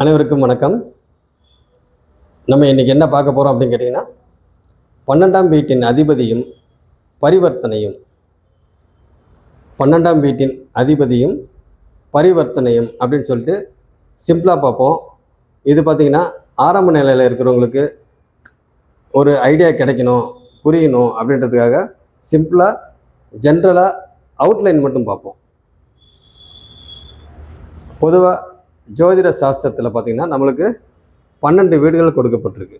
அனைவருக்கும் வணக்கம். நம்ம இன்றைக்கி என்ன பார்க்க போகிறோம் அப்படின்னு கேட்டிங்கன்னா பன்னெண்டாம் வீட்டின் அதிபதியும் பரிவர்த்தனையும் பன்னெண்டாம் வீட்டின் அதிபதியும் பரிவர்த்தனையும் அப்படின்னு சொல்லிட்டு சிம்பிளாக பார்ப்போம். இது பார்த்திங்கன்னா ஆரம்ப நிலையில் இருக்கிறவங்களுக்கு ஒரு ஐடியா கிடைக்கணும் புரியணும் அப்படின்றதுக்காக சிம்பிளாக ஜென்ரலாக அவுட்லைன் மட்டும் பார்ப்போம். பொதுவாக ஜோதிட சாஸ்திரத்தில் பார்த்திங்கன்னா நம்மளுக்கு பன்னெண்டு வீடுகள் கொடுக்கப்பட்டிருக்கு.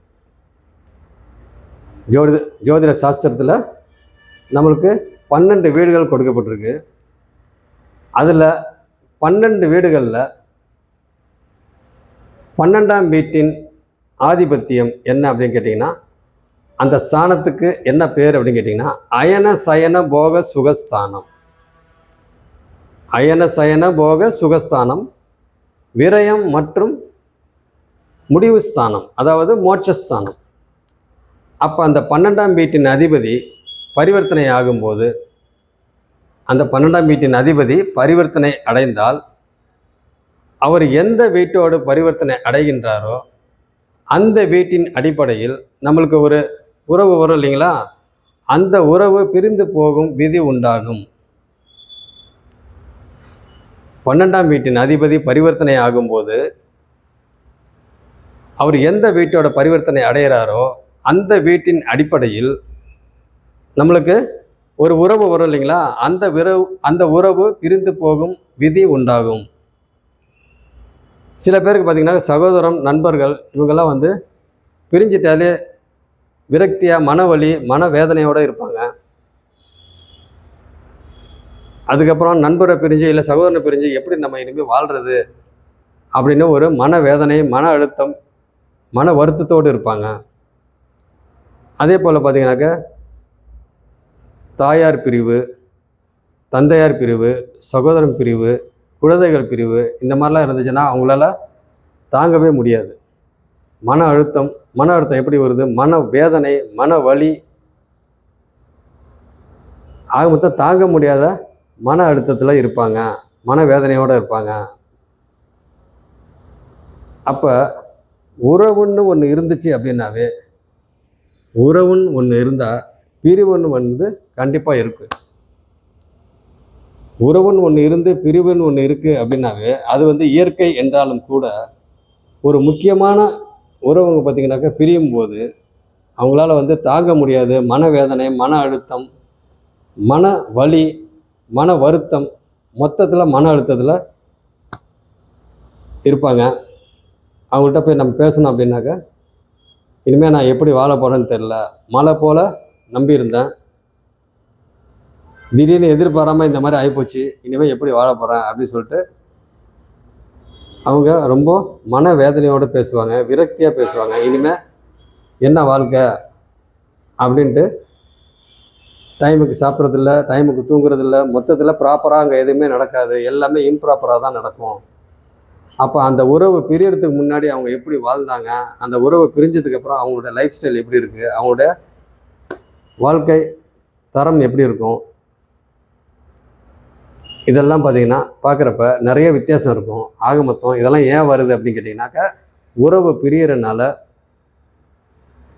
ஜோதிட ஜோதிட சாஸ்திரத்தில் நம்மளுக்கு பன்னெண்டு வீடுகள் கொடுக்கப்பட்டிருக்கு. அதில் பன்னெண்டு வீடுகளில் பன்னெண்டாம் வீட்டின் ஆதிபத்தியம் என்ன அப்படின்னு கேட்டிங்கன்னா அந்த ஸ்தானத்துக்கு என்ன பேர் அப்படின்னு கேட்டிங்கன்னா அயன சயன போக சுகஸ்தானம். அயன சயன போக சுகஸ்தானம் விரயம் மற்றும் முடிவு ஸ்தானம் அதாவது மோட்சஸ்தானம். அப்போ அந்த பன்னெண்டாம் வீட்டின் அதிபதி பரிவர்த்தனை ஆகும்போது அந்த பன்னெண்டாம் வீட்டின் அதிபதி பரிவர்த்தனை அடைந்தால் அவர் எந்த வீட்டோடு பரிவர்த்தனை அடைகின்றாரோ அந்த வீட்டின் அடிப்படையில் நம்மளுக்கு ஒரு உறவு வரும் இல்லைங்களா? அந்த உறவு பிரிந்து போகும் விதி உண்டாகும். பன்னெண்டாம் வீட்டின் அதிபதி பரிவர்த்தனை ஆகும்போது அவர் எந்த வீட்டோட பரிவர்த்தனை அடைகிறாரோ அந்த வீட்டின் அடிப்படையில் நம்மளுக்கு ஒரு உறவு வரும் இல்லைங்களா? அந்த உறவு அந்த உறவு பிரிந்து போகும் விதி உண்டாகும். சில பேருக்கு பார்த்திங்கன்னா சகோதரம் நண்பர்கள் இவங்கெல்லாம் வந்து பிரிஞ்சிட்டாலே விரக்தியாக மனவலி மன வேதனையோடு இருப்பாங்க. அதுக்கப்புறம் நண்பரை பிரிஞ்சு இல்லை சகோதரனை பிரிஞ்சு எப்படி நம்ம இனிமேல் வாழ்கிறது அப்படின்னு ஒரு மன வேதனை மன அழுத்தம் மன வருத்தத்தோடு இருப்பாங்க. அதே போல் பார்த்தீங்கன்னாக்க தாயார் பிரிவு தந்தையார் பிரிவு சகோதரன் பிரிவு குழந்தைகள் பிரிவு இந்த மாதிரிலாம் இருந்துச்சுன்னா அவங்களால தாங்கவே முடியாது. மன அழுத்தம் மன அழுத்தம் எப்படி வருது? மன வேதனை மன வலி ஆக மொத்தம் தாங்க முடியாத மன அழுத்தத்தில் இருப்பாங்க மன வேதனையோடு இருப்பாங்க. அப்போ உறவுன்னு ஒன்று இருந்துச்சு அப்படின்னாவே உறவுன்னு ஒன்று இருந்தால் பிரிவுன்னு வந்து கண்டிப்பாக இருக்குது உறவுன்னு ஒன்று இருந்து பிரிவுன்னு ஒன்று இருக்குது அப்படின்னாவே அது வந்து இயற்கை என்றாலும் கூட ஒரு முக்கியமான உறவுங்க பார்த்திங்கனாக்கா பிரியும் போது அவங்களால வந்து தாங்க முடியாது. மனவேதனை மன அழுத்தம் மன வலி மன வருத்தம் மொத்தத்தில் மன அழுத்தத்தில் இருப்பாங்க. அவங்கள்ட்ட போய் நம்ம பேசணும் அப்படின்னாக்க இனிமேல் நான் எப்படி வாழ போகிறேன்னு தெரில மழை போல் நம்பியிருந்தேன் திடீர்னு எதிர்பாராமல் இந்த மாதிரி ஆகிப்போச்சு இனிமேல் எப்படி வாழ போகிறேன் அப்படின்னு சொல்லிட்டு அவங்க ரொம்ப மன வேதனையோடு பேசுவாங்க விரக்தியாக பேசுவாங்க. இனிமேல் என்ன வாழ்க்கை? அப்படின்ட்டு டைமுக்கு சாப்பிட்றதில்ல டைமுக்கு தூங்குறதில்ல மொத்தத்தில் ப்ராப்பராக அங்கே எதுவுமே நடக்காது. எல்லாமே இம்ப்ராப்பராக தான் நடக்கும். அப்போ அந்த உறவு பிரியறதுக்கு முன்னாடி அவங்க எப்படி வாழ்ந்தாங்க அந்த உறவு பிரிஞ்சதுக்கப்புறம் அவங்களோட லைஃப் ஸ்டைல் எப்படி இருக்குது அவங்களோட வாழ்க்கை தரம் எப்படி இருக்கும். இதெல்லாம் பார்த்தீங்கன்னா பார்க்குறப்ப நிறைய வித்தியாசம் இருக்கும். ஆக மொத்தம் இதெல்லாம் ஏன் வருது அப்படின்னு கேட்டிங்கனாக்கா உறவு பிரியறனால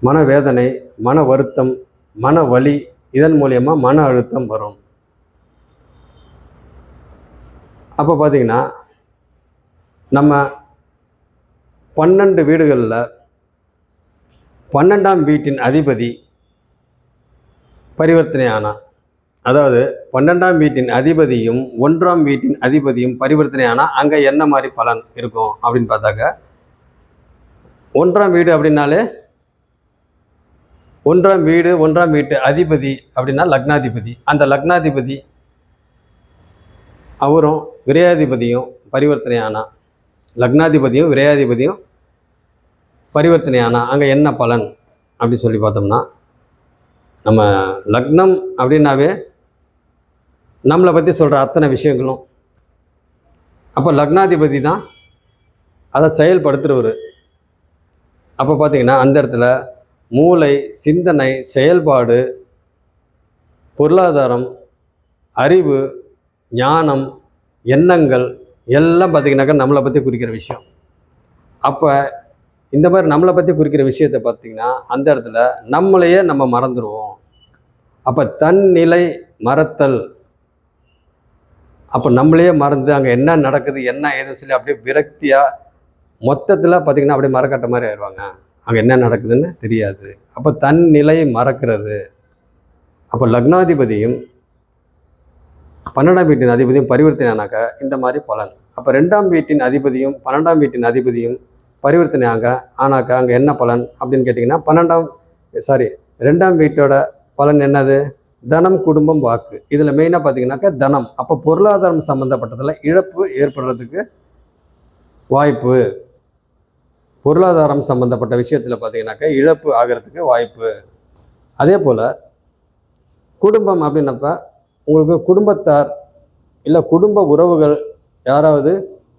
மனவேதனை மன வருத்தம் மன வலி இதன் மூலயமா மன அழுத்தம் வரும். அப்போ பார்த்தீங்கன்னா நம்ம பன்னெண்டு வீடுகளில் பன்னெண்டாம் வீட்டின் அதிபதி பரிவர்த்தனை ஆனால் அதாவது பன்னெண்டாம் வீட்டின் அதிபதியும் ஒன்றாம் வீட்டின் அதிபதியும் பரிவர்த்தனை ஆனால் அங்கே என்ன மாதிரி பலன் இருக்கும் அப்படின்னு பார்த்தாக்க ஒன்றாம் வீடு அப்படின்னாலே ஒன்றாம் வீடு ஒன்றாம் வீட்டு அதிபதி அப்படின்னா லக்னாதிபதி. அந்த லக்னாதிபதி அவரும் விரையாதிபதியும் பரிவர்த்தனை ஆனா லக்னாதிபதியும் விரையாதிபதியும் பரிவர்த்தனை ஆனால் அங்கே என்ன பலன் அப்படின்னு சொல்லி பார்த்தோம்னா நம்ம லக்னம் அப்படின்னாவே நம்மளை பற்றி சொல்கிற அத்தனை விஷயங்களும். அப்போ லக்னாதிபதி தான் அதை செயல்படுத்துகிறவர் அப்போ பார்த்தீங்கன்னா அந்த இடத்துல மூளை சிந்தனை செயல்பாடு பொருளாதாரம் அறிவு ஞானம் எண்ணங்கள் எல்லாம் பார்த்தீங்கன்னாக்கா நம்மளை பற்றி குறிக்கிற விஷயம். அப்போ இந்த மாதிரி நம்மளை பற்றி குறிக்கிற விஷயத்தை பார்த்தீங்கன்னா அந்த இடத்துல நம்மளையே நம்ம மறந்துடுவோம் அப்போ தன்னிலை மறத்தல். அப்போ நம்மளையே மறந்து அங்கே என்ன நடக்குது என்ன ஏதுன்னு சொல்லி அப்படியே விரக்தியாக மொத்தத்தில் பார்த்திங்கன்னா அப்படியே மறக்கட்ட மாதிரி ஆயிடுவாங்க அங்கே என்ன நடக்குதுன்னு தெரியாது. அப்போ தன் நிலையை மறக்கிறது. அப்போ லக்னாதிபதியும் பன்னெண்டாம் வீட்டின் அதிபதியும் பரிவர்த்தனையானாக்கா இந்த மாதிரி பலன். அப்போ ரெண்டாம் வீட்டின் அதிபதியும் பன்னெண்டாம் வீட்டின் அதிபதியும் பரிவர்த்தனையாக ஆனாக்கா அங்கே என்ன பலன் அப்படின்னு கேட்டிங்கன்னா பன்னெண்டாம் சாரி ரெண்டாம் வீட்டோட பலன் என்னது? தனம் குடும்பம் வாக்கு. இதில் மெயினாக பார்த்தீங்கன்னாக்கா தனம். அப்போ பொருளாதாரம் சம்மந்தப்பட்டதில் இழப்பு ஏற்படுறதுக்கு வாய்ப்பு. பொருளாதாரம் சம்மந்தப்பட்ட விஷயத்தில் பார்த்தீங்கன்னாக்கா இழப்பு ஆகிறதுக்கு வாய்ப்பு. அதே போல் குடும்பம் அப்படின்னப்ப உங்களுக்கு குடும்பத்தார் இல்லை குடும்ப உறவுகள் யாராவது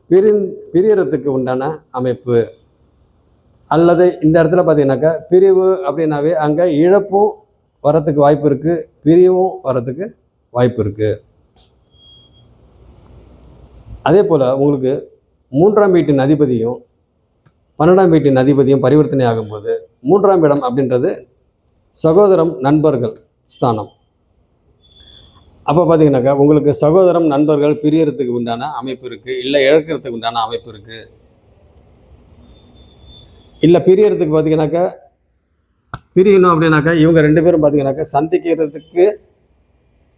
பிரி பிரியறதுக்கு உண்டான அமைப்பு. அல்லது இந்த இடத்துல பார்த்தீங்கன்னாக்கா பிரிவு அப்படின்னாவே அங்கே இழப்பும் வரத்துக்கு வாய்ப்பு இருக்குது பிரிவும் வரத்துக்கு வாய்ப்பு இருக்குது அதே போல் உங்களுக்கு மூன்றாம் வீட்டின் அதிபதியும் பன்னெண்டாம் வீட்டின் அதிபதியும் பரிவர்த்தனை ஆகும்போது மூன்றாம் இடம் அப்படின்றது சகோதரம் நண்பர்கள் ஸ்தானம். அப்போ பார்த்தீங்கன்னாக்கா உங்களுக்கு சகோதரம் நண்பர்கள் பிரியறதுக்கு உண்டான அமைப்பு இருக்குது இல்லை இழக்கிறதுக்கு உண்டான அமைப்பு இருக்குது இல்லை பிரியறதுக்கு பார்த்தீங்கன்னாக்கா பிரியணும் அப்படின்னாக்கா இவங்க ரெண்டு பேரும் பார்த்தீங்கன்னாக்கா சந்திக்கிறதுக்கு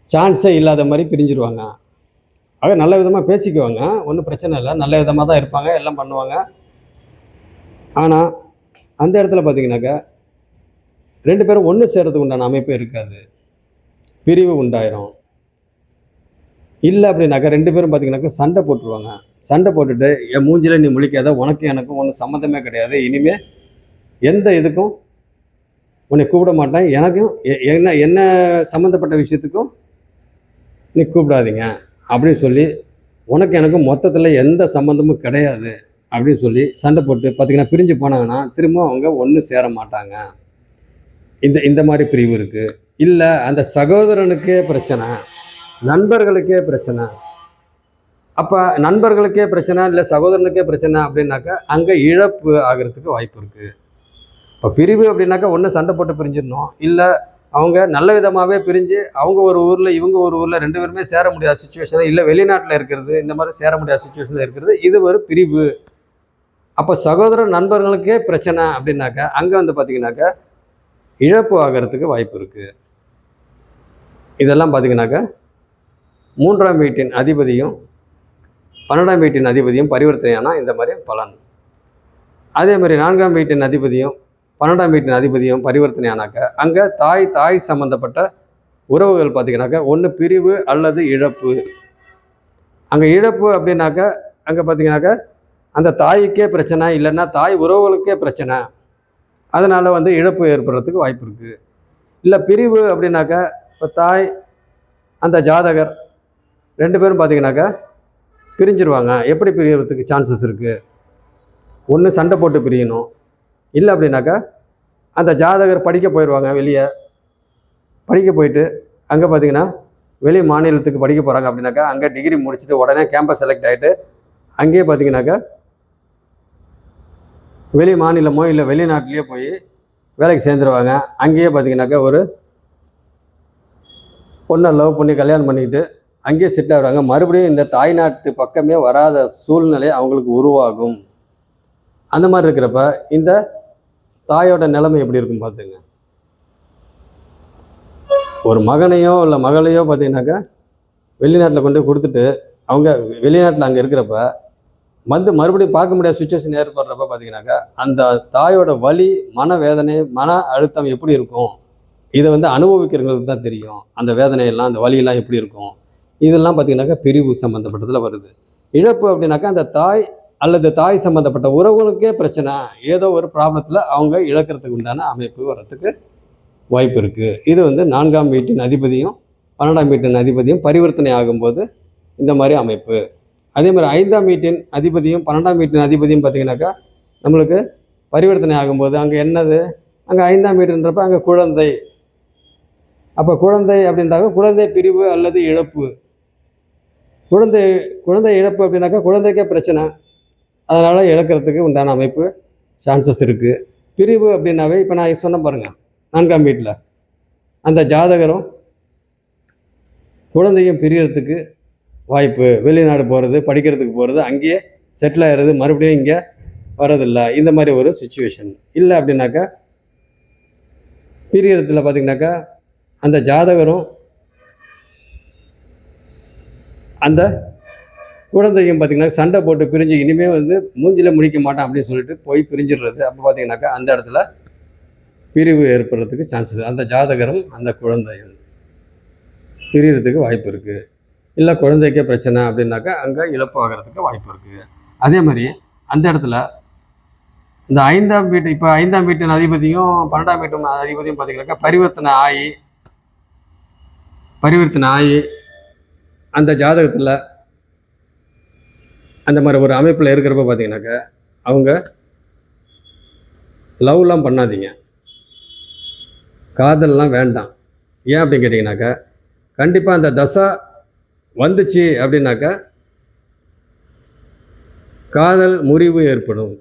சான்ஸே இல்லாத மாதிரி பிரிஞ்சிருவாங்க. ஆக நல்ல விதமாக பேசிக்குவாங்க ஒன்றும் பிரச்சனை இல்லை நல்ல விதமாக தான் இருப்பாங்க எல்லாம் பண்ணுவாங்க. ஆனால் அந்த இடத்துல பார்த்தீங்கன்னாக்கா ரெண்டு பேரும் ஒன்று சேர்கிறதுக்கு உண்டான அமைப்பே இருக்காது. பிரிவு உண்டாயிரும். இல்லை அப்படின்னாக்கா ரெண்டு பேரும் பார்த்தீங்கன்னாக்கா சண்டை போட்டுருவாங்க. சண்டை போட்டுட்டு என் மூஞ்சில நீ முழிக்காத உனக்கு எனக்கும் ஒன்றும் சம்மந்தமே கிடையாது. இனிமேல் எந்த இதுக்கும் உன்னை கூப்பிட மாட்டேன். எனக்கும் எ- என்ன என்ன சம்மந்தப்பட்ட விஷயத்துக்கும் நீ கூப்பிடாதீங்க. அப்படின்னு சொல்லி உனக்கு எனக்கும் மொத்தத்தில் எந்த சம்மந்தமும் கிடையாது. அப்படின்னு சொல்லி சண்டை போட்டு பார்த்தீங்கன்னா பிரிஞ்சு போனாங்கன்னா திரும்ப அவங்க ஒன்று சேர மாட்டாங்க. இந்த இந்த மாதிரி பிரிவு இருக்குது இல்லை அந்த சகோதரனுக்கே பிரச்சனை நண்பர்களுக்கே பிரச்சனை. அப்போ நண்பர்களுக்கே பிரச்சனை இல்லை சகோதரனுக்கே பிரச்சனை அப்படின்னாக்கா அங்கே இழப்பு ஆகிறதுக்கு வாய்ப்பு இருக்குது இப்போ பிரிவு அப்படின்னாக்கா ஒன்று சண்டை போட்டு பிரிஞ்சிடணும். இல்லை அவங்க நல்ல விதமாகவே பிரிஞ்சு அவங்க ஒரு ஊரில் இவங்க ஒரு ஊரில் ரெண்டு பேருமே சேர முடியாத சுச்சுவேஷன் இல்லை வெளிநாட்டில் இருக்கிறது இந்த மாதிரி சேர முடியாத சுச்சுவேஷனில் இருக்கிறது இது ஒரு பிரிவு. அப்போ சகோதர நண்பர்களுக்கே பிரச்சனை அப்படின்னாக்கா அங்கே வந்து பார்த்தீங்கன்னாக்கா இழப்பு ஆகிறதுக்கு வாய்ப்பு இருக்குது இதெல்லாம் பார்த்தீங்கன்னாக்கா மூன்றாம் வீட்டின் அதிபதியும் பன்னெண்டாம் வீட்டின் அதிபதியும் பரிவர்த்தனையானால் இந்த மாதிரி பலன். அதே மாதிரி நான்காம் வீட்டின் அதிபதியும் பன்னெண்டாம் வீட்டின் அதிபதியும் பரிவர்த்தனையானாக்கா அங்கே தாய் தாய் சம்மந்தப்பட்ட உறவுகள் பார்த்தீங்கன்னாக்கா ஒன்று பிரிவு அல்லது இழப்பு. அங்கே இழப்பு அப்படின்னாக்கா அங்கே பார்த்தீங்கன்னாக்கா அந்த தாய்க்கே பிரச்சனை இல்லைன்னா தாய் உறவுகளுக்கே பிரச்சனை. அதனால் வந்து இழப்பு ஏற்படுறதுக்கு வாய்ப்பு இருக்குது இல்லை பிரிவு அப்படின்னாக்கா இப்போ தாய் அந்த ஜாதகர் ரெண்டு பேரும் பார்த்தீங்கன்னாக்கா பிரிஞ்சிருவாங்க. எப்படி பிரியறதுக்கு சான்சஸ் இருக்குது ஒன்று சண்டை போட்டு பிரியணும். இல்லை அப்படின்னாக்கா அந்த ஜாதகர் படிக்க போயிடுவாங்க வெளியே. படிக்க போயிட்டு அங்கே பார்த்தீங்கன்னா வெளி மாநிலத்துக்கு படிக்க போகிறாங்க அப்படின்னாக்கா அங்கே டிகிரி முடிச்சுட்டு உடனே கேம்பஸ் செலக்ட் ஆகிட்டு அங்கேயே பார்த்தீங்கன்னாக்கா வெளி மாநிலமோ இல்லை வெளிநாட்டிலேயோ போய் வேலைக்கு சேர்ந்துருவாங்க. அங்கேயே பார்த்தீங்கன்னாக்கா ஒரு பொண்ணை லவ் பண்ணி கல்யாணம் பண்ணிக்கிட்டு அங்கேயே செட் ஆகிறாங்க மறுபடியும் இந்த தாய்நாட்டு பக்கமே வராத சூழ்நிலை அவங்களுக்கு உருவாகும். அந்த மாதிரி இருக்கிறப்ப இந்த தாயோட நிலைமை எப்படி இருக்கும் பார்த்துங்க ஒரு மகனையோ இல்லை மகளையோ பார்த்தீங்கன்னாக்கா வெளிநாட்டில் கொண்டு போய் கொடுத்துட்டு அவங்க வெளிநாட்டில் அங்கே இருக்கிறப்ப வந்து மறுபடியும் பார்க்க முடியாத சுச்சுவேஷன் ஏற்படுறப்ப பார்த்தீங்கன்னாக்கா அந்த தாயோட வலி மனவேதனை மன அழுத்தம் எப்படி இருக்கும்? இதை வந்து அனுபவிக்கிறவங்களுக்கு தான் தெரியும். அந்த வேதனையெல்லாம் அந்த வலியெல்லாம் எப்படி இருக்கும்? இதெல்லாம் பார்த்தீங்கன்னாக்கா பிரிவு சம்மந்தப்பட்டதில் வருது. இழப்பு அப்படின்னாக்கா அந்த தாய் அல்லது தாய் சம்மந்தப்பட்ட உறவுகளுக்கே பிரச்சனை. ஏதோ ஒரு ப்ராப்ளத்தில் அவங்க இழக்கிறதுக்கு உண்டான அமைப்பு வர்றதுக்கு வாய்ப்பு இருக்குது இது வந்து நான்காம் வீட்டின் அதிபதியும் பன்னெண்டாம் வீட்டின் அதிபதியும் பரிவர்த்தனை ஆகும்போது இந்த மாதிரி அமைப்பு. அதே மாதிரி ஐந்தாம் வீட்டின் அதிபதியும் பன்னெண்டாம் வீட்டின் அதிபதியும் பார்த்தீங்கன்னாக்கா நம்மளுக்கு பரிவர்த்தனை ஆகும்போது அங்கே என்னது? அங்கே ஐந்தாம் வீடுன்றப்ப அங்கே குழந்தை. அப்போ குழந்தை அப்படின்றாக்க குழந்தை பிரிவு அல்லது இழப்பு. குழந்தை குழந்தை இழப்பு அப்படின்னாக்கா குழந்தைக்கே பிரச்சனை. அதனால் இழக்கிறதுக்கு உண்டான அமைப்பு சான்சஸ் இருக்குது பிரிவு அப்படின்னாவே இப்போ நான் சொன்ன பாருங்கள் நான்காம் வீட்டில். அந்த ஜாதகரும் குழந்தையும் பிரியறதுக்கு வாய்ப்பு. வெளிநாடு போகிறது படிக்கிறதுக்கு போகிறது அங்கேயே செட்டில் ஆகிறது மறுபடியும் இங்கே வரதில்ல இந்த மாதிரி ஒரு சுச்சுவேஷன் இல்லை அப்படின்னாக்கா பிரியறதுல பார்த்திங்கனாக்கா அந்த ஜாதகரும் அந்த குழந்தையும் பார்த்திங்கனாக்கா சண்டை போட்டு பிரிஞ்சு இனிமேல் வந்து மூஞ்சில் முடிக்க மாட்டான் அப்படின்னு சொல்லிட்டு போய் பிரிஞ்சிடுறது. அப்போ பார்த்தீங்கன்னாக்கா அந்த இடத்துல பிரிவு ஏற்படுறதுக்கு சான்சஸ் அந்த ஜாதகரும் அந்த குழந்தையும் பிரியறதுக்கு வாய்ப்பு இருக்குது இல்லை குழந்தைக்கே பிரச்சனை அப்படின்னாக்கா அங்கே இழப்பு ஆகிறதுக்கு வாய்ப்பு இருக்குது அதே மாதிரி அந்த இடத்துல இந்த ஐந்தாம் வீட்டு இப்போ ஐந்தாம் வீட்டின் அதிபதியும் பன்னெண்டாம் வீட்டு அதிபதியும் பார்த்தீங்கன்னாக்கா பரிவர்த்தனை ஆகி பரிவர்த்தனை ஆகி அந்த ஜாதகத்தில் அந்த மாதிரி ஒரு அமைப்பில் இருக்கிறப்ப பார்த்தீங்கன்னாக்கா அவங்க லவ்லாம் பண்ணாதீங்க. காதல்லாம் வேண்டாம். ஏன் அப்படின்னு கேட்டிங்கனாக்கா கண்டிப்பாக அந்த தசா வந்துச்சு அப்படின்னாக்கா காதல் முறிவு ஏற்படும்.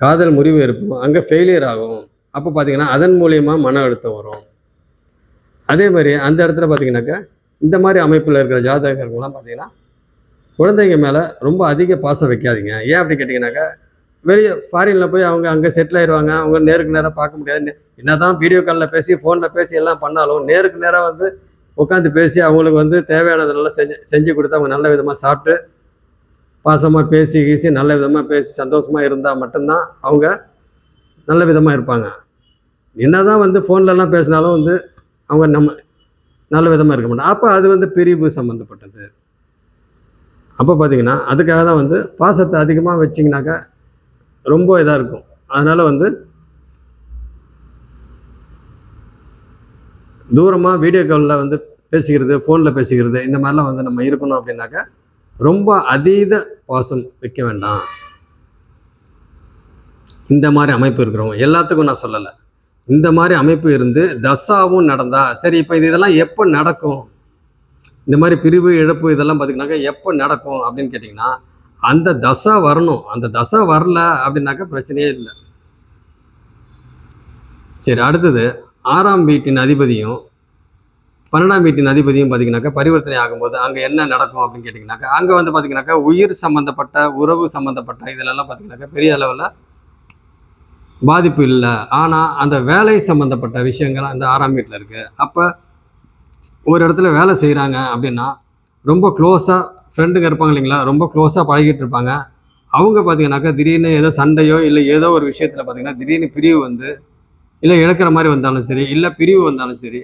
காதல் முறிவு ஏற்படும். அங்கே ஃபெயிலியர் ஆகும். அப்போ பார்த்தீங்கன்னா அதன் மூலியமாக மன அழுத்தம் வரும். அதே மாதிரி அந்த இடத்துல பார்த்தீங்கன்னாக்கா இந்த மாதிரி அமைப்பில் இருக்கிற ஜாதகர்கள்லாம் பார்த்தீங்கன்னா குழந்தைங்க மேலே ரொம்ப அதிக பாசம் வைக்காதீங்க. ஏன் அப்படி கேட்டிங்கனாக்கா வெளியே ஃபாரினில் போய் அவங்க அங்கே செட்டில் ஆயிடுவாங்க அவங்க நேருக்கு நேராக பார்க்க முடியாது. என்ன தான் வீடியோ காலில் பேசி ஃபோனில் பேசி எல்லாம் பண்ணாலும் நேருக்கு நேராக வந்து உட்காந்து பேசி அவங்களுக்கு வந்து தேவையானதெல்லாம் செஞ்சு செஞ்சு கொடுத்து அவங்க நல்ல விதமாக சாப்பிட்டு பாசமாக பேசி கீசி நல்ல விதமாக பேசி சந்தோஷமாக இருந்தால் மட்டும்தான் அவங்க நல்ல விதமாக இருப்பாங்க. என்ன தான் வந்து ஃபோன்லலாம் பேசினாலும் வந்து அவங்க நம்ம நல்ல விதமாக இருக்க மாட்டாங்க. அப்போ அது வந்து பிரிவு சம்மந்தப்பட்டது அப்போ பார்த்தீங்கன்னா அதுக்காக தான் வந்து பாசத்தை அதிகமாக வச்சிங்கனாக்கா ரொம்ப இதாக இருக்கும். அதனால் வந்து தூரமாக வீடியோ காலில் வந்து பேசிக்கிறது ஃபோனில் பேசிக்கிறது இந்த மாதிரிலாம் வந்து நம்ம இருக்கணும் அப்படின்னாக்கா ரொம்ப அதீத பாசம் வைக்க வேண்டாம். இந்த மாதிரி அமைப்பு இருக்கிறவங்க எல்லாத்துக்கும் நான் சொல்லலை. இந்த மாதிரி அமைப்பு இருந்து தசாவும் நடந்தா சரி இப்போ இது இதெல்லாம் எப்போ நடக்கும்? இந்த மாதிரி பிரிவு இழப்பு இதெல்லாம் பார்த்தீங்கன்னாக்கா எப்போ நடக்கும் அப்படின்னு கேட்டிங்கன்னா அந்த தசா வரணும். அந்த தசா வரல அப்படின்னாக்கா பிரச்சனையே இல்லை. சரி அடுத்தது ஆறாம் வீட்டின் அதிபதியும் பன்னெண்டாம் வீட்டின் அதிபதியும் பார்த்தீங்கன்னாக்கா பரிவர்த்தனை ஆகும்போது அங்கே என்ன நடக்கும் அப்படின்னு கேட்டிங்கனாக்கா அங்கே வந்து பார்த்தீங்கன்னாக்கா உயிர் சம்மந்தப்பட்ட உறவு சம்மந்தப்பட்ட இதிலெல்லாம் பார்த்தீங்கன்னாக்கா பெரிய அளவில் பாதிப்பு இல்லை. ஆனால் அந்த வேலை சம்மந்தப்பட்ட விஷயங்கள் அந்த ஆறாம் வீட்டில் இருக்குது அப்போ ஒரு இடத்துல வேலை செய்கிறாங்க அப்படின்னா ரொம்ப க்ளோஸாக ஃப்ரெண்டுங்க இருப்பாங்க இல்லைங்களா? ரொம்ப க்ளோஸாக பழகிட்டு இருப்பாங்க. அவங்க பார்த்தீங்கன்னாக்கா திடீர்னு ஏதோ சண்டையோ இல்லை ஏதோ ஒரு விஷயத்தில் பார்த்தீங்கன்னா திடீர்னு பிரிவு வந்து இல்லை இழக்கிற மாதிரி வந்தாலும் சரி இல்லை பிரிவு வந்தாலும் சரி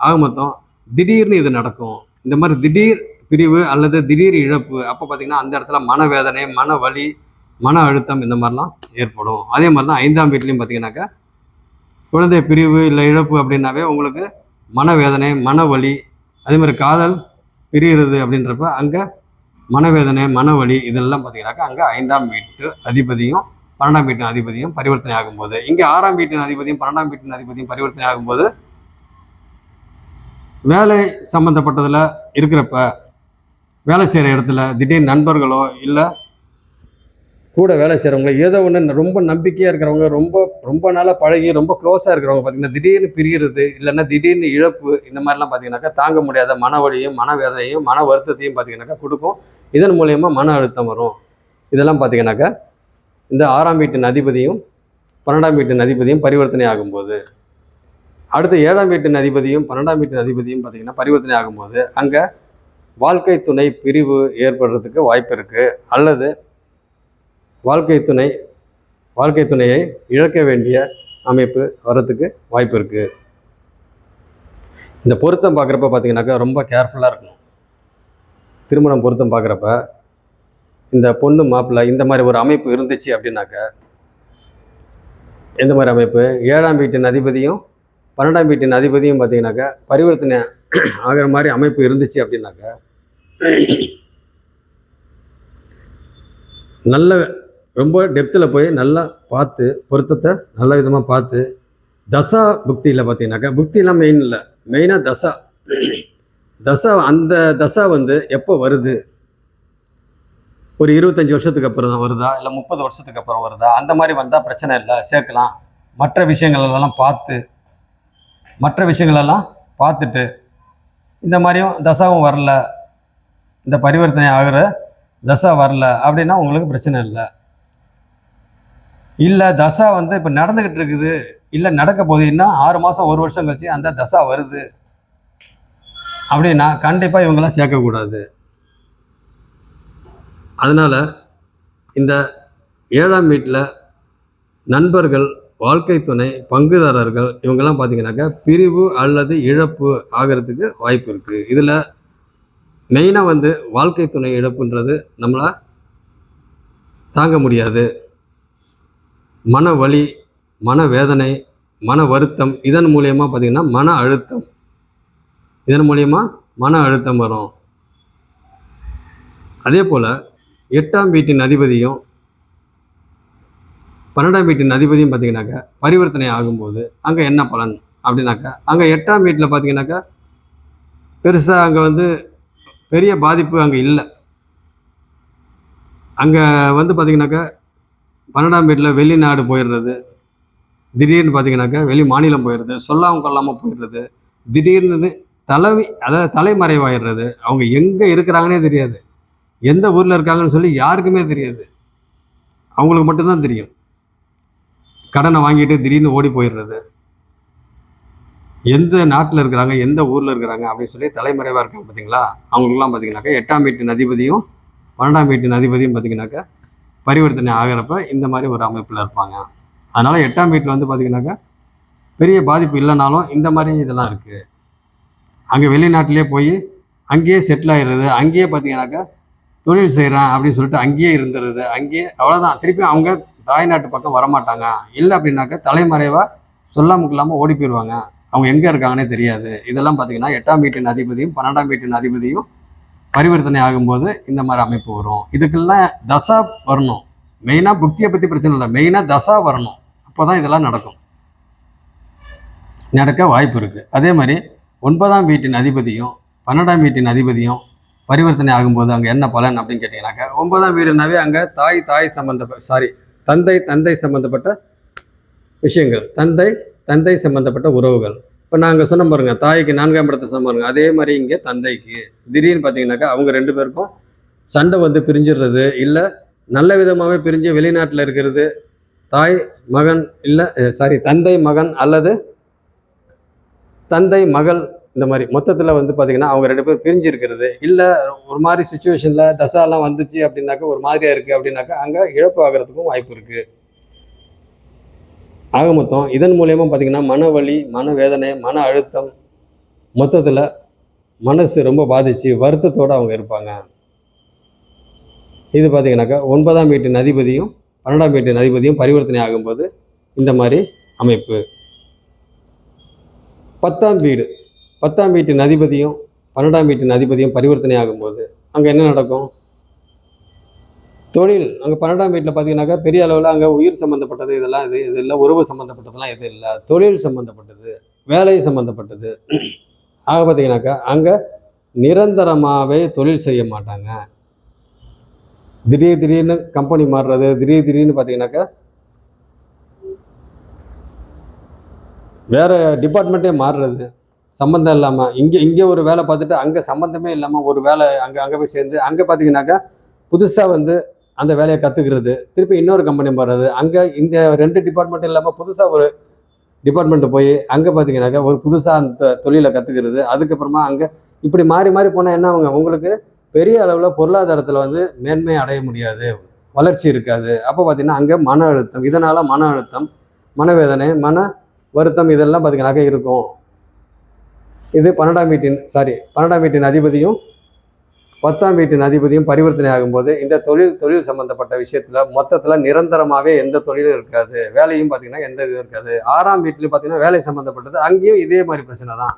ஆக மொத்தம் திடீர்னு இது நடக்கும். இந்த மாதிரி திடீர் பிரிவு அல்லது திடீர் இழப்பு அப்போ பார்த்தீங்கன்னா அந்த இடத்துல மனவேதனை மன வலி மன அழுத்தம் இந்த மாதிரிலாம் ஏற்படும். அதே மாதிரி தான் ஐந்தாம் வீட்லேயும் பார்த்தீங்கன்னாக்கா குழந்தை பிரிவு இல்லை இழப்பு அப்படின்னாவே உங்களுக்கு மனவேதனை மன வலி அதே மாதிரி காதல் பிரிகிறது அப்படின்றப்ப அங்கே மனவேதனை மனவலி இதெல்லாம் பார்த்தீங்கன்னாக்கா அங்கே ஐந்தாம் வீட்டு அதிபதியும் பன்னெண்டாம் வீட்டின் அதிபதியும் பரிவர்த்தனை ஆகும்போது. இங்கே ஆறாம் வீட்டின் அதிபதியும் பன்னெண்டாம் வீட்டின் அதிபதியும் பரிவர்த்தனை ஆகும்போது வேலை சம்மந்தப்பட்டதில் இருக்கிறப்ப வேலை செய்கிற இடத்துல திடீர் நண்பர்களோ இல்லை கூட வேலை செய்கிறவங்களோ ஏதோ ஒன்று ரொம்ப நம்பிக்கையாக இருக்கிறவங்க ரொம்ப ரொம்ப நாளாக பழகி ரொம்ப க்ளோஸாக இருக்கிறவங்க பார்த்தீங்கன்னா திடீர்னு பிரிகிறது இல்லைன்னா திடீர்னு இழப்பு இந்த மாதிரிலாம் பார்த்தீங்கன்னாக்கா தாங்க முடியாத மனவழியும் மனவேதனையும் மன வருத்தத்தையும் பார்த்தீங்கன்னாக்கா கொடுக்கும். இதன் மூலயமா மன அழுத்தம் வரும். இதெல்லாம் பார்த்தீங்கன்னாக்கா இந்த ஆறாம் வீட்டின் அதிபதியும் பன்னெண்டாம் வீட்டின் அதிபதியும் பரிவர்த்தனை ஆகும்போது அடுத்து ஏழாம் வீட்டின் அதிபதியும் பன்னெண்டாம் வீட்டின் அதிபதியும் பார்த்தீங்கன்னா பரிவர்த்தனை ஆகும்போது அங்கே வாழ்க்கை துணை பிரிவு ஏற்படுறதுக்கு வாய்ப்பு இருக்குது அல்லது வாழ்க்கை துணை வாழ்க்கை துணையை இழக்க வேண்டிய அமைப்பு வர்றதுக்கு வாய்ப்பு இருக்குது இந்த பொருத்தம் பார்க்குறப்ப பார்த்திங்கனாக்கா ரொம்ப கேர்ஃபுல்லாக இருக்கணும். திருமணம் பொருத்தம் பார்க்குறப்ப இந்த பொண்ணு மாப்பிள்ளை இந்த மாதிரி ஒரு அமைப்பு இருந்துச்சு அப்படின்னாக்க எந்த மாதிரி அமைப்பு? ஏழாம் வீட்டின் அதிபதியும் பன்னெண்டாம் வீட்டின் அதிபதியும் பார்த்தீங்கன்னாக்கா பரிவர்த்தனை ஆகிற மாதிரி அமைப்பு இருந்துச்சு அப்படின்னாக்கா நல்ல ரொம்ப டெப்த்தில் போய் நல்லா பார்த்து பொருத்தத்தை நல்ல விதமாக பார்த்து தசா புக்தியில் பார்த்தீங்கன்னாக்கா புக்திலாம் மெயின் இல்லை. மெயினாக தசா. தசா அந்த தசா வந்து எப்போ வருது? ஒரு இருபத்தஞ்சி வருஷத்துக்கு அப்புறம் தான் வருதா? இல்லை முப்பது வருஷத்துக்கு அப்புறம் வருதா? அந்த மாதிரி வந்தால் பிரச்சனை இல்லை. சேர்க்கலாம். மற்ற விஷயங்களெல்லாம் பார்த்து மற்ற விஷயங்களெல்லாம் பார்த்துட்டு இந்த மாதிரியும் தசாவும் வரல. இந்த பரிவர்த்தனை ஆகிற தசா வரல அப்படின்னா உங்களுக்கு பிரச்சனை இல்லை. இல்லை தசா வந்து இப்போ நடந்துக்கிட்டு இருக்குது. இல்லை நடக்க போகுதுன்னா ஆறு மாதம் ஒரு வருஷம் கழிச்சு அந்த தசா வருது. அப்படின்னா கண்டிப்பாக இவங்கெல்லாம் சேர்க்கக்கூடாது. அதனால் இந்த ஏழாம் வீட்டில் நண்பர்கள் வாழ்க்கை துணை பங்குதாரர்கள் இவங்கெல்லாம் பார்த்தீங்கன்னாக்கா பிரிவு அல்லது இழப்பு ஆகிறதுக்கு வாய்ப்பு இருக்குது இதில் மெயினாக வந்து வாழ்க்கை துணை இழப்புன்றது நம்மளை தாங்க முடியாது. மன வலி மன வேதனை மன வருத்தம் இதன் மூலயமா பார்த்திங்கன்னா மன அழுத்தம். இதன் மூலயமா மன அழுத்தம் வரும். அதே போல் எட்டாம் வீட்டின் அதிபதியும் பன்னெண்டாம் வீட்டின் அதிபதியும் பார்த்தீங்கன்னாக்கா பரிவர்த்தனை ஆகும்போது அங்கே என்ன பலன் அப்படின்னாக்கா அங்கே எட்டாம் வீட்டில் பார்த்தீங்கன்னாக்கா பெருசாக அங்கே வந்து பெரிய பாதிப்பு அங்கே இல்லை. அங்கே வந்து பார்த்தீங்கன்னாக்கா பன்னெண்டாம் வீட்டில் வெளிநாடு போயிடுறது திடீர்னு பார்த்தீங்கன்னாக்கா வெளி மாநிலம் போயிடுறது சொல்லாமல் கொள்ளாமல் போயிடுறது திடீர்னு தலைவி அதாவது தலைமறைவாயிடுறது அவங்க எங்கே இருக்கிறாங்கன்னே தெரியாது. எந்த ஊரில் இருக்காங்கன்னு சொல்லி யாருக்குமே தெரியாது. அவங்களுக்கு மட்டும்தான் தெரியும். கடனை வாங்கிட்டு திடீர்னு ஓடி போயிடுறது. எந்த நாட்டில் இருக்கிறாங்க எந்த ஊரில் இருக்கிறாங்க அப்படின்னு சொல்லி தலைமறைவாக இருக்காங்க பார்த்தீங்களா அவங்களுக்குலாம் பார்த்தீங்கன்னாக்கா எட்டாம் வீட்டின் அதிபதியும் பன்னெண்டாம் வீட்டின் அதிபதியும் பார்த்தீங்கன்னாக்கா பரிவர்த்தனை ஆகிறப்ப இந்த மாதிரி ஒரு அமைப்பில் இருப்பாங்க. அதனால் எட்டாம் வீட்டில் வந்து பார்த்தீங்கன்னாக்கா பெரிய பாதிப்பு இல்லைனாலும் இந்த மாதிரி இதெல்லாம் இருக்குது அங்கே வெளிநாட்டிலே போய் அங்கேயே செட்டில் ஆகிடுறது அங்கேயே பார்த்தீங்கன்னாக்கா தொழில் செய்கிறேன் அப்படின்னு சொல்லிட்டு அங்கேயே இருந்துருது. அங்கேயே அவ்வளோதான் திருப்பி அவங்க தாய்நாட்டு பக்கம் வரமாட்டாங்க. இல்லை அப்படின்னாக்கா தலைமறைவாக சொல்லாமல் இல்லாமல் ஓடி போயிடுவாங்க அவங்க எங்கே இருக்காங்கன்னே தெரியாது. இதெல்லாம் பார்த்தீங்கன்னா எட்டாம் வீட்டின் அதிபதியும் பன்னெண்டாம் வீட்டின் அதிபதியும் பரிவர்த்தனை ஆகும்போது இந்த மாதிரி அமைப்பு வரும். இதுக்கெல்லாம் தசா வரணும். மெயினாக புக்தியை பற்றி பிரச்சனை இல்லை. மெயினாக தசா வரணும். அப்போ தான் இதெல்லாம் நடக்கும். நடக்க வாய்ப்பு இருக்குது அதே மாதிரி ஒன்பதாம் வீட்டின் அதிபதியும் பன்னெண்டாம் வீட்டின் அதிபதியும் பரிவர்த்தனை ஆகும்போது அங்கே என்ன பலன் அப்படின்னு கேட்டிங்கனாக்கா ஒன்பதாம் வீடுனாவே அங்கே தாய் தாய் சம்மந்தப்பட்ட சாரி தந்தை தந்தை சம்மந்தப்பட்ட விஷயங்கள். தந்தை தந்தை சம்மந்தப்பட்ட உறவுகள். இப்போ நாங்கள் சொன்ன பாருங்க தாய்க்கு நான்காம் இடத்தை சொன்ன பாருங்க அதே மாதிரி இங்கே தந்தைக்கு. திடீர்னு பார்த்தீங்கன்னாக்கா அவங்க ரெண்டு பேருக்கும் சண்டை வந்து பிரிஞ்சிடுறது இல்லை நல்ல விதமாகவே பிரிஞ்சு வெளிநாட்டில் இருக்கிறது. தாய் மகன் இல்லை சாரி தந்தை மகன் அல்லது தந்தை மகள் இந்த மாதிரி. மொத்தத்தில் வந்து பார்த்தீங்கன்னா அவங்க ரெண்டு பேரும் பிரிஞ்சு இருக்கிறது இல்லை ஒரு மாதிரி சுச்சுவேஷனில் தசாலாம் வந்துச்சு அப்படின்னாக்கா ஒரு மாதிரியாக இருக்குது அப்படின்னாக்கா அங்கே இழப்பு ஆகிறதுக்கும் வாய்ப்பு இருக்குது ஆக மொத்தம் இதன் மூலயமா பார்த்தீங்கன்னா மன வலி மன வேதனை மன அழுத்தம் மொத்தத்தில் மனசு ரொம்ப பாதிச்சு வருத்தத்தோடு அவங்க இருப்பாங்க. இது பார்த்தீங்கன்னாக்கா ஒன்பதாம் வீட்டின் அதிபதியும் பன்னெண்டாம் வீட்டின் அதிபதியும் பரிவர்த்தனை ஆகும்போது இந்த மாதிரி அமைப்பு. பத்தாம் வீடு. பத்தாம் வீட்டின் அதிபதியும் பன்னெண்டாம் வீட்டின் அதிபதியும் பரிவர்த்தனை ஆகும்போது அங்கே என்ன நடக்கும்? தொழில் அங்கே பன்னெண்டாம் வீட்டில் பார்த்தீங்கன்னாக்கா பெரிய அளவில் அங்கே உயிர் சம்மந்தப்பட்டது இதெல்லாம் இது இது இல்லை உறவு சம்மந்தப்பட்டதெல்லாம் எதுவும் இல்லை. தொழில் சம்மந்தப்பட்டது வேலை சம்மந்தப்பட்டது ஆக பார்த்தீங்கன்னாக்கா அங்கே நிரந்தரமாகவே தொழில் செய்ய மாட்டாங்க. திடீர் திடீர்னு கம்பெனி மாறுறது திடீர் திடீர்னு பார்த்தீங்கன்னாக்கா வேறு டிபார்ட்மெண்ட்டே மாறுறது. சம்மந்தம் இல்லாமல் இங்கே இங்கே ஒரு வேலை பார்த்துட்டு அங்கே சம்மந்தமே இல்லாமல் ஒரு வேலை அங்கே அங்கே போய் சேர்ந்து அங்கே பார்த்தீங்கன்னாக்கா புதுசாக வந்து அந்த வேலையை கற்றுக்கிறது திருப்பி இன்னொரு கம்பெனி வர்றது அங்கே இந்த ரெண்டு டிபார்ட்மெண்ட் இல்லாமல் புதுசாக ஒரு டிபார்ட்மெண்ட்டு போய் அங்கே பார்த்தீங்கன்னாக்கா ஒரு புதுசாக அந்த தொழிலை கற்றுக்கிறது அதுக்கப்புறமா அங்கே இப்படி மாறி மாறி போனால் என்ன ஆகுங்க? உங்களுக்கு பெரிய அளவில் பொருளாதாரத்தில் வந்து மேன்மை அடைய முடியாது. வளர்ச்சி இருக்காது. அப்போ பார்த்தீங்கன்னா அங்கே மன அழுத்தம் இதனால் மன அழுத்தம் மனவேதனை மன வருத்தம் இதெல்லாம் பார்த்தீங்கன்னாக்கா இருக்கும். இது பன்னெண்டாம் வீட்டின் சாரி பன்னெண்டாம் வீட்டின் அதிபதியும் பத்தாம் வீட்டின் அதிபதியும் பரிவர்த்தனை ஆகும்போது இந்த தொழில் தொழில் சம்பந்தப்பட்ட விஷயத்தில் மொத்தத்தில் நிரந்தரமாகவே எந்த தொழிலும் இருக்காது. வேலையும் பார்த்தீங்கன்னா எந்த இதுவும் இருக்காது. ஆறாம் வீட்லையும் பார்த்தீங்கன்னா வேலை சம்மந்தப்பட்டது அங்கேயும் இதே மாதிரி பிரச்சனை தான்.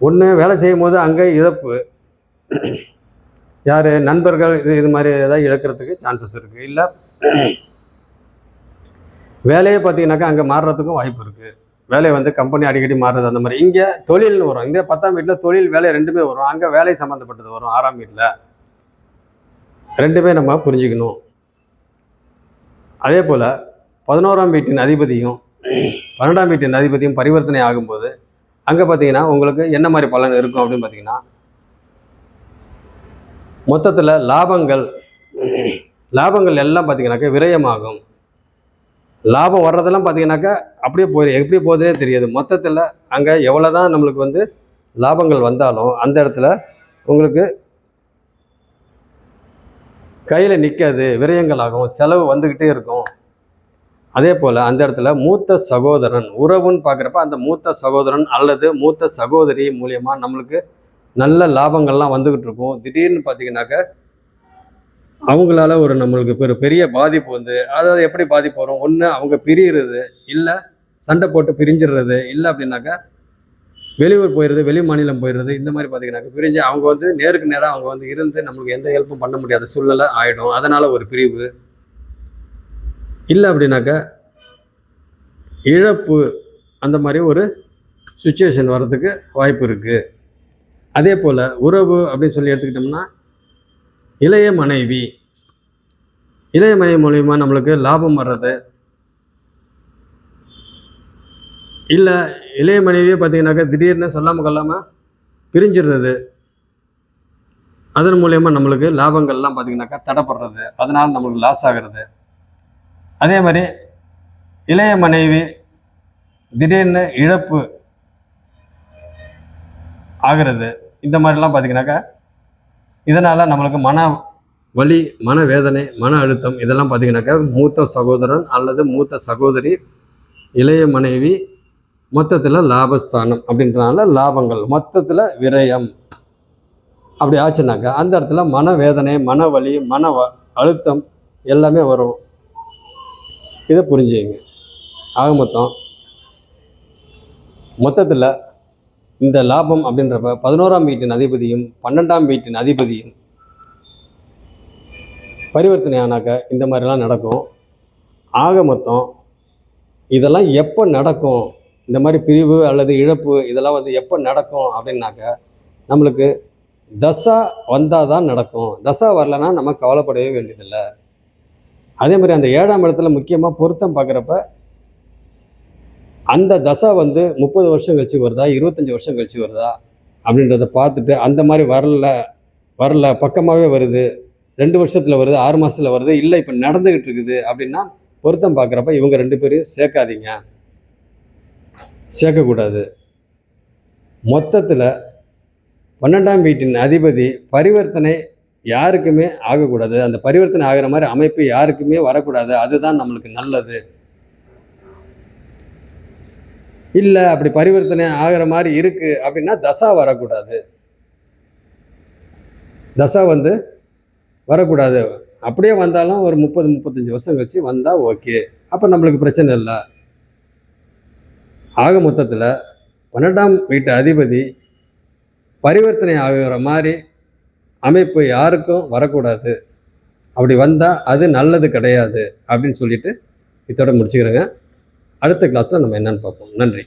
ஒன்று வேலை செய்யும் போது அங்கே இழப்பு. யார்? நண்பர்கள் இது இது மாதிரி ஏதாவது இழக்கிறதுக்கு சான்சஸ் இருக்குது இல்லை வேலையே பார்த்தீங்கன்னாக்கா அங்கே மாறுறதுக்கும் வாய்ப்பு இருக்குது வேலை வந்து கம்பெனி அடிக்கடி மாறுறது அந்த மாதிரி. இங்கே தொழில்னு வரும். இங்கே பத்தாம் வீட்டில் தொழில் வேலை ரெண்டுமே வரும். அங்கே வேலை சம்மந்தப்பட்டது வரும் ஆறாம் வீட்டில் ரெண்டுமே நம்ம புரிஞ்சுக்கணும். அதே போல் பதினோராம் வீட்டின் அதிபதியும் பன்னெண்டாம் வீட்டின் அதிபதியும் பரிவர்த்தனை ஆகும்போது அங்கே பார்த்தீங்கன்னா உங்களுக்கு என்ன மாதிரி பலன் இருக்கும் அப்படின்னு பார்த்தீங்கன்னா மொத்தத்தில் லாபங்கள் லாபங்கள் எல்லாம் பார்த்தீங்கன்னாக்க விரயமாகும். லாபம் வர்றதெல்லாம் பார்த்தீங்கன்னாக்கா அப்படியே போயிடும் எப்படி போகுதுனே தெரியாது. மொத்தத்தில் அங்கே எவ்வளோ தான் நம்மளுக்கு வந்து லாபங்கள் வந்தாலும் அந்த இடத்துல உங்களுக்கு கையில் நிற்காது விரயங்கள் ஆகும் செலவு வந்துக்கிட்டே இருக்கும். அதே போல் அந்த இடத்துல மூத்த சகோதரன் உறவுன்னு பார்க்குறப்ப அந்த மூத்த சகோதரன் அல்லது மூத்த சகோதரி மூலியமாக நம்மளுக்கு நல்ல லாபங்கள்லாம் வந்துக்கிட்டு இருக்கும். திடீர்னு பார்த்தீங்கன்னாக்க அவங்களால ஒரு நம்மளுக்கு ஒரு பெரிய பாதிப்பு வந்து அதாவது எப்படி பாதிப்பு வரும்? ஒன்று அவங்க பிரியிறது இல்லை சண்டை போட்டு பிரிஞ்சிடுறது இல்லை அப்படின்னாக்கா வெளியூர் போயிடுறது வெளி மாநிலம் போயிடுறது இந்த மாதிரி பார்த்தீங்கன்னாக்கா பிரிஞ்சு அவங்க வந்து நேருக்கு நேராக அவங்க வந்து இருந்து நம்மளுக்கு எந்த ஹெல்ப்பும் பண்ண முடியாத சூழ்நிலை ஆகிடும் அதனால் ஒரு பிரிவு. இல்லை அப்படின்னாக்கா இழப்பு அந்த மாதிரி ஒரு சுச்சுவேஷன் வர்றதுக்கு வாய்ப்பு இருக்குது அதே போல் உறவு அப்படின்னு சொல்லி எடுத்துக்கிட்டோம்னா இளைய மனைவி. இளைய மனைவி மூலிமா நம்மளுக்கு லாபம் வர்றது. இல்லை இளைய மனைவியே பார்த்தீங்கன்னாக்கா திடீர்னு சொல்லாமல் கொள்ளாமல் பிரிஞ்சிடுறது. அதன் மூலயமா நம்மளுக்கு லாபங்கள்லாம் பார்த்தீங்கன்னாக்கா தடைப்படுறது அதனால் நம்மளுக்கு லாஸ் ஆகிறது. அதே மாதிரி இளைய மனைவி திடீர்னு இழப்பு ஆகிறது. இந்த மாதிரிலாம் பார்த்தீங்கன்னாக்கா இதனால் நம்மளுக்கு மன வலி மன வேதனை மன அழுத்தம் இதெல்லாம் பார்த்தீங்கன்னாக்கா மூத்த சகோதரன் அல்லது மூத்த சகோதரி இளைய மனைவி மொத்தத்தில் லாபஸ்தானம் அப்படின்றனால லாபங்கள் மொத்தத்தில் விரயம். அப்படி ஆச்சுனாக்கா அந்த இடத்துல மன வேதனை மன வலி மன வ- அழுத்தம் எல்லாமே வரும். இதை புரிஞ்சுங்க. ஆக மொத்தம் மொத்தத்தில் இந்த லாபம் அப்படின்றப்ப பதினோராம் வீட்டின் அதிபதியும் பன்னெண்டாம் வீட்டின் அதிபதியும் பரிவர்த்தனை ஆனாக்க இந்த மாதிரிலாம் நடக்கும். ஆக மொத்தம் இதெல்லாம் எப்போ நடக்கும்? இந்த மாதிரி பிரிவு அல்லது இழப்பு இதெல்லாம் வந்து எப்போ நடக்கும் அப்படின்னாக்க நம்மளுக்கு தசா வந்தால் தான் நடக்கும். தசா வரலன்னா நம்ம கவலைப்படவே வேண்டியதில்லை. அதே மாதிரி அந்த ஏழாம் இடத்துல முக்கியமாக பொருத்தம் பார்க்குறப்ப அந்த தசை வந்து முப்பது வருஷம் கழிச்சு வருதா இருபத்தஞ்சி வருஷம் கழிச்சு வருதா அப்படின்றத பார்த்துட்டு அந்த மாதிரி வரல வரல பக்கமாகவே வருது ரெண்டு வருஷத்தில் வருது ஆறு மாதத்தில் வருது இல்லை இப்போ நடந்துக்கிட்டு இருக்குது அப்படின்னா பொருத்தம் பார்க்குறப்ப இவங்க ரெண்டு பேரையும் சேர்க்காதீங்க. சேர்க்கக்கூடாது. மொத்தத்தில் பன்னெண்டாம் வீட்டின் அதிபதி பரிவர்த்தனை யாருக்குமே ஆகக்கூடாது. அந்த பரிவர்த்தனை ஆகிற மாதிரி அமைப்பு யாருக்குமே வரக்கூடாது. அதுதான் நம்மளுக்கு நல்லது. இல்லை அப்படி பரிவர்த்தனை ஆகிற மாதிரி இருக்குது அப்படின்னா தசா வரக்கூடாது. தசா வந்து வரக்கூடாது. அப்படியே வந்தாலும் ஒரு முப்பது முப்பத்தஞ்சு வருஷம் கழிச்சு வந்தால் ஓகே. அப்போ நம்மளுக்கு பிரச்சனை இல்லை. ஆக மொத்தத்தில் பன்னெண்டாம் வீட்டு அதிபதி பரிவர்த்தனை ஆகிற மாதிரி அமைப்பு யாருக்கும் வரக்கூடாது. அப்படி வந்தால் அது நல்லது கிடையாது அப்படின்னு சொல்லிட்டு இதோட முடிச்சுக்கிறேங்க. அடுத்த கிளாஸில் நம்ம என்னென்னு பார்ப்போம். நன்றி.